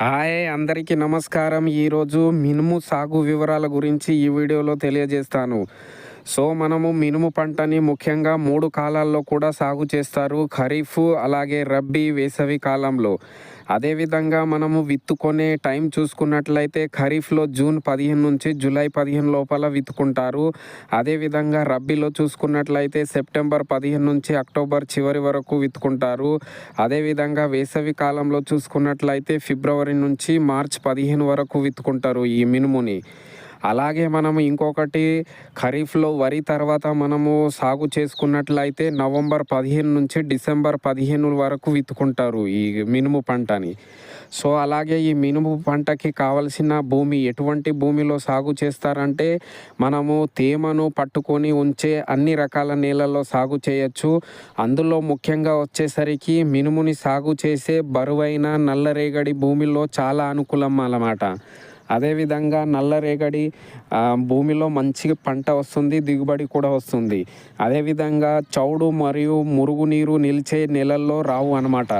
Hi అందరికీ నమస్కారం. ఈరోజు మినుము సాగు వివరాల గురించి ఈ వీడియోలో తెలియజేస్తాను. సో మనము మినుము పంటని ముఖ్యంగా మూడు కాలాల్లో కూడా సాగు చేస్తారు ఖరీఫ్ అలాగే రబ్బీ వేసవి కాలంలో. అదేవిధంగా మనము విత్తుకునే టైం చూసుకున్నట్లయితే ఖరీఫ్లో జూన్ పదిహేను నుంచి జూలై పదిహేను లోపల విత్తుకుంటారు. అదేవిధంగా రబ్బీలో చూసుకున్నట్లయితే సెప్టెంబర్ పదిహేను నుంచి అక్టోబర్ చివరి వరకు విత్తుకుంటారు. అదేవిధంగా వేసవి కాలంలో చూసుకున్నట్లయితే ఫిబ్రవరి నుంచి మార్చ్ పదిహేను వరకు విత్తుకుంటారు ఈ మినుముని. అలాగే మనము ఇంకొకటి ఖరీఫ్లో వరి తర్వాత మనము సాగు చేసుకున్నట్లయితే నవంబర్ పదిహేను నుంచి డిసెంబర్ పదిహేను వరకు విత్తుకుంటారు ఈ మినుము పంటని. సో అలాగే ఈ మినుము పంటకి కావలసిన భూమి ఎటువంటి భూమిలో సాగు చేస్తారంటే మనము తేమను పట్టుకొని ఉంచే అన్ని రకాల నేలల్లో సాగు చేయొచ్చు. అందులో ముఖ్యంగా వచ్చేసరికి మినుముని సాగు చేసే బరువైన నల్లరేగడి భూమిలో చాలా అనుకూలం అన్నమాట. అదేవిధంగా నల్లరేగడి భూమిలో మంచి పంట వస్తుంది దిగుబడి కూడా వస్తుంది. అదేవిధంగా చౌడు మరియు మురుగునీరు నిలిచే నెలల్లో రావు అన్నమాట.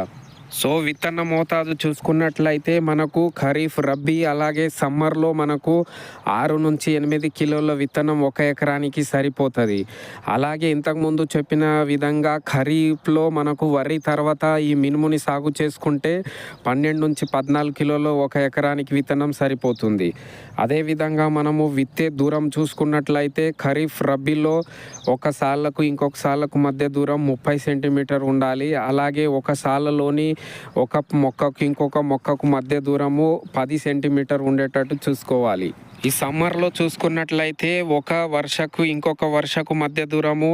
సో విత్తన మోతాదు చూసుకున్నట్లయితే మనకు ఖరీఫ్ రబ్బీ అలాగే సమ్మర్లో మనకు ఆరు నుంచి ఎనిమిది కిలోల విత్తనం ఒక ఎకరానికి సరిపోతుంది. అలాగే ఇంతకుముందు చెప్పిన విధంగా ఖరీఫ్లో మనకు వరి తర్వాత ఈ మినుముని సాగు చేసుకుంటే పన్నెండు నుంచి పద్నాలుగు కిలోలు ఒక ఎకరానికి విత్తనం సరిపోతుంది. అదేవిధంగా మనము విత్తే దూరం చూసుకున్నట్లయితే ఖరీఫ్ రబ్బీలో ఒక సాళ్ళకు ఇంకొక సాళ్ళకు మధ్య దూరం ముప్పై సెంటీమీటర్ ఉండాలి. అలాగే ఒక సాళ్ళలోని ఒక మొక్కకు ఇంకొక మొక్కకు మధ్య దూరము పది సెంటీమీటర్ ఉండేటట్టు చూసుకోవాలి. ఈ సమ్మర్లో చూసుకున్నట్లయితే ఒక వర్షకు ఇంకొక వర్షకు మధ్య దూరము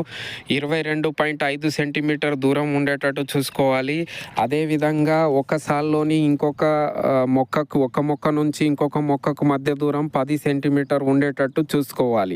ఇరవై రెండు పాయింట్ ఐదు సెంటీమీటర్ దూరం ఉండేటట్టు చూసుకోవాలి. అదేవిధంగా ఒక సాల్లోని ఇంకొక మొక్కకు ఒక మొక్క నుంచి ఇంకొక మొక్కకు మధ్య దూరం పది సెంటీమీటర్ ఉండేటట్టు చూసుకోవాలి.